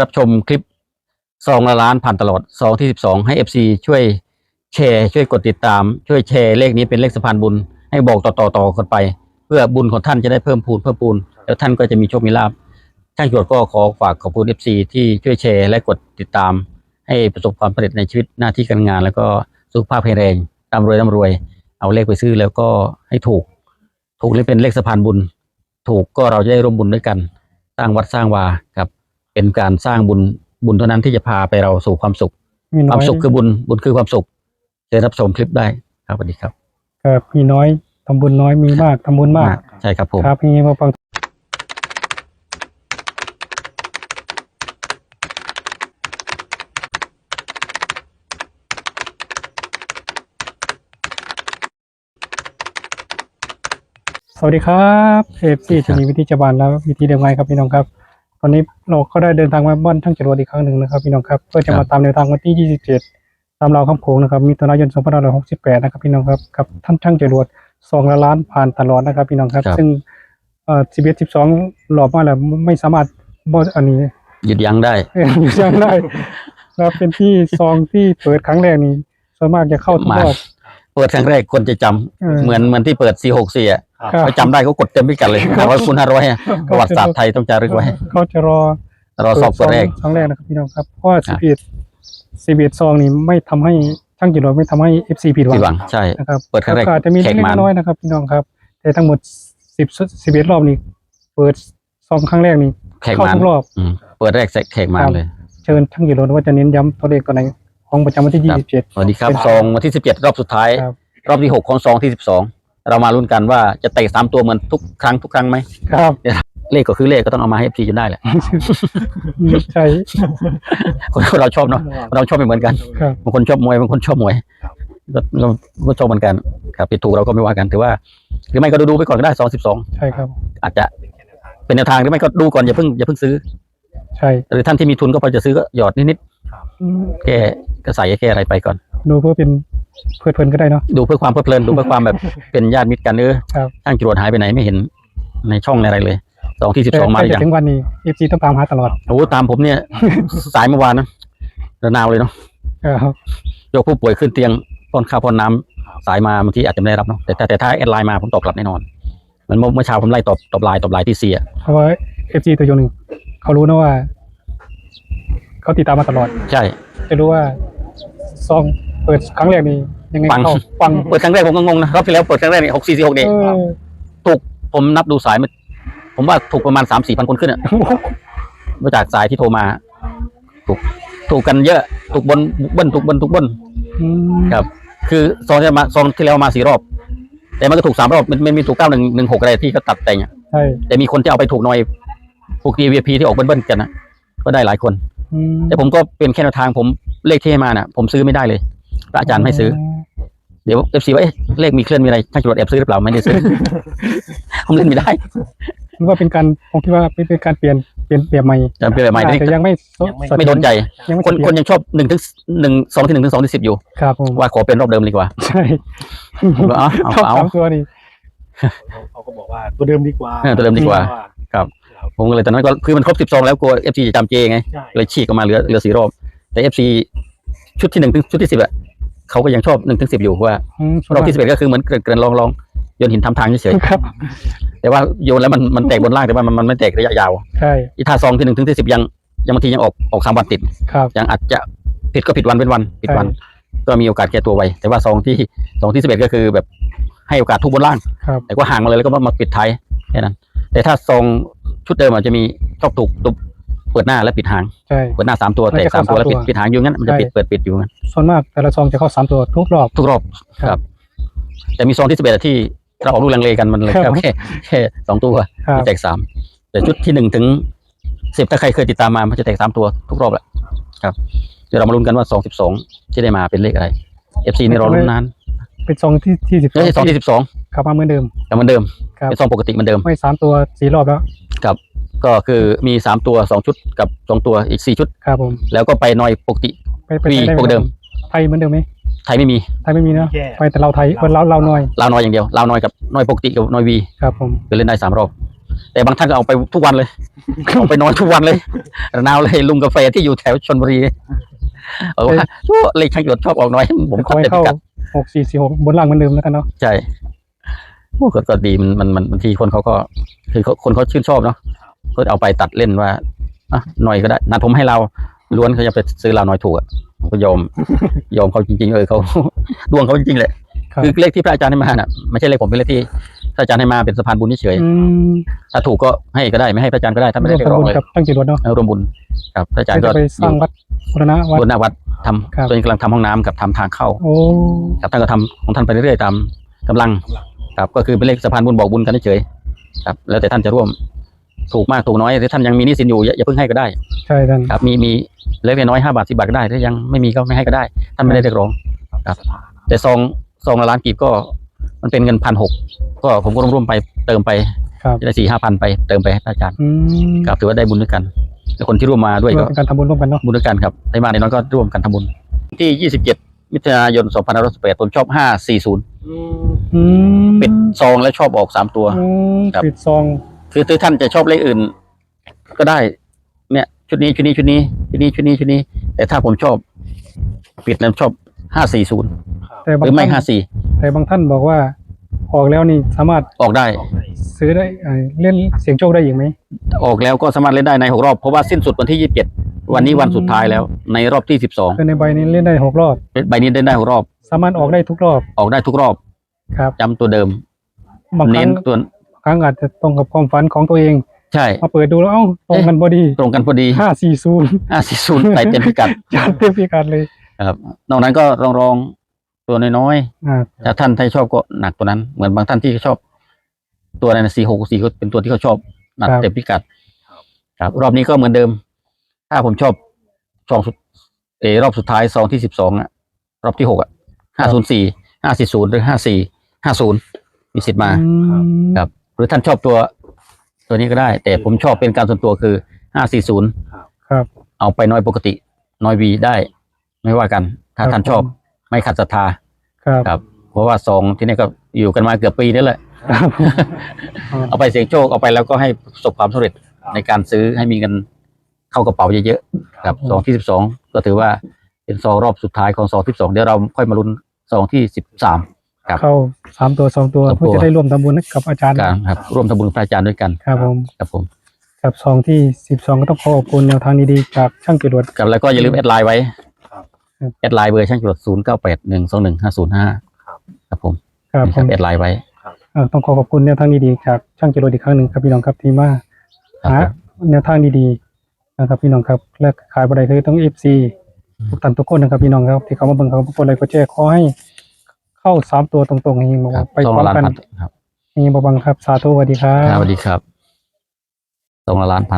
รับชมคลิปซองละล้านผ่านตลอดซองที่สิบสองให้เอฟซีช่วยแชร์ช่วยกดติดตาม ช่วยแชร์เลขนี้เป็นเลขสะพานบุญ ให้บอกต่อๆต่อกันไป เพื่อบุญของท่านจะได้เพิ่มพูนเพิ่มพูน แล้วท่านก็จะมีโชคมีลาภช่างจวดก็ขอฝากขอบคุณเอฟซีที่ช่วยแชร์และกดติดตาม ให้ประสบความสำเร็จในชีวิตหน้าที่การงาน แล้วก็สุขภาพแข็งแรงร่ำรวยร่ำรวย เอาเลขไปซื้อแล้วก็ให้ถูก ถูกเลยเป็นเลขสะพานบุญ ถูกก็เราจะได้ร่วมบุญด้วยกัน สร้างวัดสร้างวาครับ เป็นการสร้างบุญบุญเท่านั้นที่จะพาไปเราสู่ความสุข มีคน้วาอมยสุขคือบุญบุญคือความสุขเชิญรับชมคลิปได้ครับสวัสดีครับครับมีน้อยทำบุญน้อยมีมากทำบุญมาก ใช่ครับผม ครับมีมาฟังสวัสดีครับเอฟซีชนีวิธีจบานแล้ววิธีเดิมไงครับพี่น้องครับ ตอนนี้เราก็ได้เดินทางมาบ้านทั้งจรวดอีกครั้งหนึ่งนะครับพี่น้องครับเพื่อจะมาตามแนวทางวันที่ 27 ตามเราวคำโขงนะครับมีตัวนายน2568 นะครับพี่น้องครับกับท่านช่างจรวดสองละล้านผ่านตลอดนะครับ พี่น้องครับซึ่งเอ่อ11 12หลอบมาแล้วไม่สามารถบออันนี้ หยุดยั้งได้เอ่อยังได้ครับเป็นที่ซองที่เปิดครั้งแรกนี้ส่วนมากจะเข้าทุกมารอบ เปิดครั้งแรกคนจะจำเออ เหมือนเหมือนที่เปิด 464อะครับ เขาจำได้เขากดเต็มพิกัดเลยห้าร้อยคูณห้าร้อยประวัติศาสตร์ไทยต้องจารึกไว้เขาจะรอรอสอบเปิดแรก ซองแรกนะครับพี่น้องครับเพราะว่าครับ11 11ซองนี้ไม่ทำให้ช่างจรวดไม่ทำให้ FC ผิดหวัที่งหวังใช่ นะครับเปิดครั้งแรกก็อาจจะมีแขเล็กกมัน ๆน้อยๆนะครับพี่น้องครับ แต่ทั้งหมดสิบสิบเอ็ดรอบนี้เปิดซองครั้งแรกนี้แขกเข้ามันทุกรอบ อืมเปิดแรกแขกมันเลย เชิญช่างกิโลว่าจะเน้นย้ำตัวเลขตัวไหน ของประจำวันที่ยี่สิบเจ็ดสวัสดีครับเป็นซองวันที่สิบเจ็ดรอบสุดท้าย ครับ รอบที่หกของซองที่สิบสองเรามาลุ้นกันว่าจะเตะสามตัวเหมือนทุกครั้งทุกครั้งไหมครับเลขก็คือเลขก็ต้องเอามาให้พีจนได้แหละใช่ คนคนเราชอบเนาะเราชอบไม่เหมือนกันครับ บางคนชอบมวยบางคนชอบมวยก็ก็ก็ชอบเหมือนกันครับผิดถูกเราก็ไม่ว่ากันถือว่าหรือไม่ก็ดูดูๆไปก่อนก็ได้สองสิบสองใช่ครับ อาจจะเป็นแนวทางหรือไม่ก็ดูก่อนอย่าเพิ่งอย่าเพิ่งซื้อ ใช่ หรือท่านที่มีทุนก็พอจะซื้อก็หยอดนิดอืมๆ แก้ก็ใส่แก้อะไรไปก่อน ดูเพื่อเป็นเพลิดเพลินก็ได้เนาะดูเพื่อความเพลิดเพลินดูเพื่อความแบบเป็นญาติมิตรกันเออครับช่างจรวดหายไปไหนไม่เห็นในช่องในอะไรเลยสองที่สิบแต่สองมาหใกล้รือจะยังถึงวันนี้เอฟซีต้องตามหาตลอดโอ้ตามผมเนี่ย สายเมื่อวานนะระนาวเลยเนาะครับยกผู้ป่วยขึ้นเตียงป้อนข้าวป้อนน้ำสายมาบางทีอาจจะไม่ได้รับเนาะแต่แต่แต่ถ้าแอดไลน์มาผมตอบกลับแน่นอนเหมือนเมื่อเมื่อเช้าผมไล่ตอบตอบไลน์ตอบไลน์ที่เสียเพราะว่าเอฟซีตัวยงหนึ่งเขารู้นะว่า เขาติดตามมาตลอด ใช่ จะรู้ว่าซองเปิดครั้งแรกนี้ยังไงฟัง เข้าฟังเปิดครั้งแรกผมก็งงนะรอบที่แล้วเปิดครั้งแรกนี่หกสี่สี่หกนี่เออถูกผมนับดูสายมันผมว่าถูกประมาณสามสี่พันคนขึ้นอะมาจากสายที่โทรมา ถูก ถูกกันเยอะถูกบนเบิ้ลถูกบนถูกบนอืมครับ คือซองที่มาซองที่แล้วมาสี่รอบ แต่มันก็ถูกสามรอบมันมันมีถูกเก้าหนึ่งหนึ่งหกอะไรที่เขาตัดแต่งอะใช่แต่มีคนที่เอาไปถูกหน่อยพวก VIP ที่ออกเบิ้ลๆกันนะก็ได้หลายคนอืม แต่ผมก็เป็นแค่แนวทางผมเลขที่ให้มาน่ะ ผมซื้อไม่ได้เลยพระอาจารย์ไม่ซื้อ เดี๋ยวเอฟซีว่าเอ๊ะเลขมีเคลื่อนมีอะไรช่างจรวดแอบซื้อหรือเปล่าไม่ได้ซื้อ ผมเล่นไม่ได้มันว่าเป็นการผมคิดว่าเป็นการเปลี่ยนเปลี่ยนเปลี่ยนใหม่จะเป็นแบบใหม่อาจที่จะยังไม่สยังไม่สะเทือไม่โดนใจ ยังไม่คนสะเทือคนยังชอบหนึ่งถึงหนึ่งสองที่หนึ่งถึงสองที่สิบอยู่ ครับผมว่าขอเป็นรอบเดิมดีกว่าใช่ผมก็เอาเอาชอบเอา สามตัวนี่เขาก็บอกว่าตัวเดิมดีกว่าเออตัวเดิมดีกว่าครับ ผมก็เลยตอนนั้นก็คือมันครบสิบสองแล้วกลัวเอฟซีจะจำเจไงใช่ เลยฉีกออกมาเหลือเหลือสี่รอบ แต่เอฟซีชุดที่หนึ่งถึงชุดที่สิบอะเขาก็ยังชอบหนึ่งถึงสิบอยู่ว่าอืมรอบที่สิบเอ็ดก็คือเหมือนเกรินๆลองลองโยนหินทำทางเฉยครับ ๆแต่ว่าโยนแล้วมันมันแตกบนล่างแต่ว่ามันมันไม่แตกระยะยาวใช่อีท่าซองที่หนึ่งถึงที่สิบยังยังบางทียังออกออกสามวันติด ครับ ยังอาจจะผิดก็ผิดวันเป็นวันผิดวัน ก็มีโอกาสแก้ตัวไวแต่ว่าซองที่ซองที่สิบเอ็ดก็คือแบบให้โอกาสทุกบนล่าง ครับ แต่ก็ห่างมาเลยแล้วก็มามาปิดท้ายแค่นั้น แต่ถ้าซอง ชุดเดิมอาจจะมีชอบถูกตุบเปิดหน้าและปิดหาง ใช่ เปิดหน้าสามตัวมันแต่จะสามเข้าตัวแล้วสามปิดตัว ปิดหางอยู่งั้นมันจะใช่ปิดเปิดปิดอยู่งั้นส่วนมากแต่ละซองจะเข้าสามตัวทุกรอบ ทุกรอบครับครับแต่มีซองที่สิบเอ็ดที่เราออกลูกลังเลกันมันเลยครับแค่แค่สองตัวครับแตกสามแต่ชุดที่หนึ่งถึงสิบถ้าใครเคยติดตามมามันจะแตกสามตัวทุกรอบแหละครับ เดี๋ยวเรามาลุ้นกันว่าสองสิบสองที่ได้มาเป็นเลขอะไรเอฟซีนี่รอลุ้นนานเป็นซองที่ที่สิบไม่ใช่ซองที่สิบสองขับมาเหมือนเดิม แต่เหมือนเดิมครับ เป็นซองปกติเหมือนเดิม ไม่สามตัวสี่รอบแล้ว กับก็คือมีสามตัวสองชุดกับสองตัวอีกสี่ชุด ครับผม แล้วก็ไปนอยปกติ ไปไปมีไไปกติเดิม ไทยเหมือนเดิมไหมไทยไม่มีไทยไม่มีเนอะแย่ ไปแต่เราไทยเออเราเราหน่อย ลาวนอยอย่างเดียวลาวนอยกับนอยปกติกับนอยวีครับผมคือเล่นได้สามรอบ แต่บางท่านก็เอาไปทุกวันเลย เอาไปนอนทุกวันเลยระนาวเลยลุงกาแฟที่อยู่แถวชนบุรีเอาว่าโอ้เลขช่างจรวดชอบออกน้อย ผมขก็อให้เต็มเข้ากัดหกสี่สี่หกบนล่างเหมือนเดิมแล้วกันเนาะ ใช่โอ้ก็ก็ดีมันมันมันบางทีคนเขาก็คือเขาคนเขาชื่นชอบเนาะ ก็เอาไปตัดเล่นว่าอะหน่อยก็ได้นัดผมให้เราล้วนเขาจะไปซื้อเราหน่อยถูกอะผมก็ยอมยอมเขาจริง ๆ เออเขาดวงเขาจริงๆแหละครับคือเลขที่พระอาจารย์ให้มาน่ะไม่ใช่เลขผมเป็นเลขที่พระอาจารย์ให้มาเป็นสะพานบุญเฉยอืมๆถ้าถูกก็ให้ก็ได้ไม่ให้พระอาจารย์ก็ได้ถ้าไม่ร่ได้วมเรียกร้องเลยทำบุญกับช่างจรวดเนาะเอารวมบุญครับพระอาจารย์เดี๋ยวก็จะไปสร้างวัดบูรณะวัดบนหน้าวัดทครับำตอนนี้กำลังทำห้องน้ำกับทำทางเข้าโอ้ครับท่านก็ทำของท่านไปเรื่อยๆตามกำลังครับก็คือเป็นเลขสะพานบุญบอกบุญกันเฉยๆครับแล้วแต่ท่านจะร่วม ถูกมากถูกน้อยถ้าท่านยังมีหนี้สินอยู่อย่าอย่าเพิ่งให้ก็ได้ใช่ท่าน ครับมีมีเล็กน้อยห้าบาทสิบาทก็ได้ถ้ายังไม่มีก็ไม่ให้ก็ได้ ท่านไม่ได้เรียกร้องครับ แต่ซองซองละล้านกีบก็ มันเป็นเงินพันหกก็ผมก็ร่วมๆไปเติมไปครับ จะได้สี่ห้าพันไปเติมไปให้พระอาจารย์อืมครับถือว่าได้บุญด้วยกันแล้วคนที่ร่วมมาด้วยเพื่ก็อเป็นการทำบุญร่วมกันเนาะ บุญด้วยกันครับในบ้านในน้อยก็ร่วมกันทำบุญ ที่ยี่สิบเจ็ดมิถุนายนสองพันห้าร้อยสิบแปดผมชอบห้าสี่ศูนย์อืมปิดซองแล้วชอบออกสามตัว อืมครับ ปิดซอง คือคือท่านจะชอบเลขอื่น ก็ได้ เนี่ย ชุดนี้ชุดนี้ชุดนี้ชุดนี้ชุดนี้ชุดนี้ แต่ถ้าผมชอบปิดแล้วชอบห้าสี่ศูนย์แต่หบางรือไม่ท่านห้าสี่แต่บางท่านบอกว่า ออกแล้วนี่สามารถออกได้ ซื้อได้เอ่อเล่นเสียงโชคได้อีกไหม ออกแล้วก็สามารถเล่นได้ในหกรอบเพราะว่าสิ้นสุดวันที่ยี่สิบเจ็ดวันนี้วันสุดท้ายแล้ว ในรอบที่สิบสองคือในใบนี้เล่นได้หกรอบ ใบนี้เล่นได้หกรอบ สามารถออกได้ทุกรอบออกได้ทุกรอบครับ จำตัวเดิมบางคเน้รั้นงตัวค รั้งอาจจะตรงกับความฝันของตัวเอง ใช่มาเปิดดูแล้วเอ้าตรงกันพอดีตรงกันพอดีห้าสี่ศูนย์ห้าสี่ศูนย์ใส่เต็มพิกัดจัดเต็มพิกัดเลยครับนอกนั้นก็รองรองๆตัวน้อยๆอ่าถ้าท่านที่ชอบก็หนักตัวนั้น เหมือนบางท่านที่ชอบ ตัวอะไรนะสี่หกสี่ก็เป็นตัวที่เขาชอบหนักเต็มพิกัด ครับ รอบนี้ก็เหมือนเดิม ถ้าผมชอบซองสุดเออรอบสุดท้ายซองที่สิบสองอะรอบที่หกอะห้าศูนย์สี่ห้าสี่ศูนย์หรือห้าสี่ห้าศูนย์มีสิทธิ์มาอืมครับ หรือท่านชอบตัว ตัวนี้ก็ได้ แต่ผมชอบเป็นการส่วนตัวคือห้าสี่ศูนย์ครับ เอาไปน้อยปกติ น้อยวีได้ ไม่ว่ากัน ถ้าท่านชอบไม่ขัดศรัทธาครับครับ เพราะว่าซองที่นี่ก็อยู่กันมาเกือบปีนี่แหละครับเอาไปเสี่ยงโชคเอาไปแล้วก็ให้ประสบความสำเร็จในการซื้อให้มีเงินเข้ากระเป๋าเยอะๆครับซองที่สิบสองก็ถือว่าเป็นซองรอบสุดท้ายของซองที่สองเดี๋ยวเราค่อยมาลุ้นซองที่สิบสาม ครับเข้าสามตัวสองตัวสองตัว เพื่อจะได้ร่วมทำบุญกับอาจารย์การครับ ร่วมทำบุญกับพระอาจารย์ด้วยกันครับผมครับผมกับซองที่สิบสองก็ต้องขอขอบคุณแนวทางดีๆจากช่างจรวด ครับแล้วก็อย่าลืมแอดไลน์ไว้ครับแอดไลน์เบอร์ช่างจรวดศูนย์เก้าแปดหนึ่งสองหนึ่งห้าศูนย์ห้าครับผมครับนะผครับมแอดไลน์ไว้ เอ่อต้องขอขอบคุณแนวทางดีๆจากช่างจรวดอีกครั้งหนึ่งครับพี่น้องครับที่มาครับหาผมแนวทางดีๆนะครับพี่น้องครับและขายบริคือต้องเอฟซีทุกท่านทุกคนนะครับพี่น้องครับที่เขามาเบิ่งเขากดไลค์กดแชร์ขอให้ เข้าสามตัวตรงๆให้ยิงบอกครัว่าบไปซองพร้อละมล้านกันพันครับให้ยิงบังครับ สาธุสวัสดีครัครับสบวัสดีครับซองละล้านพัน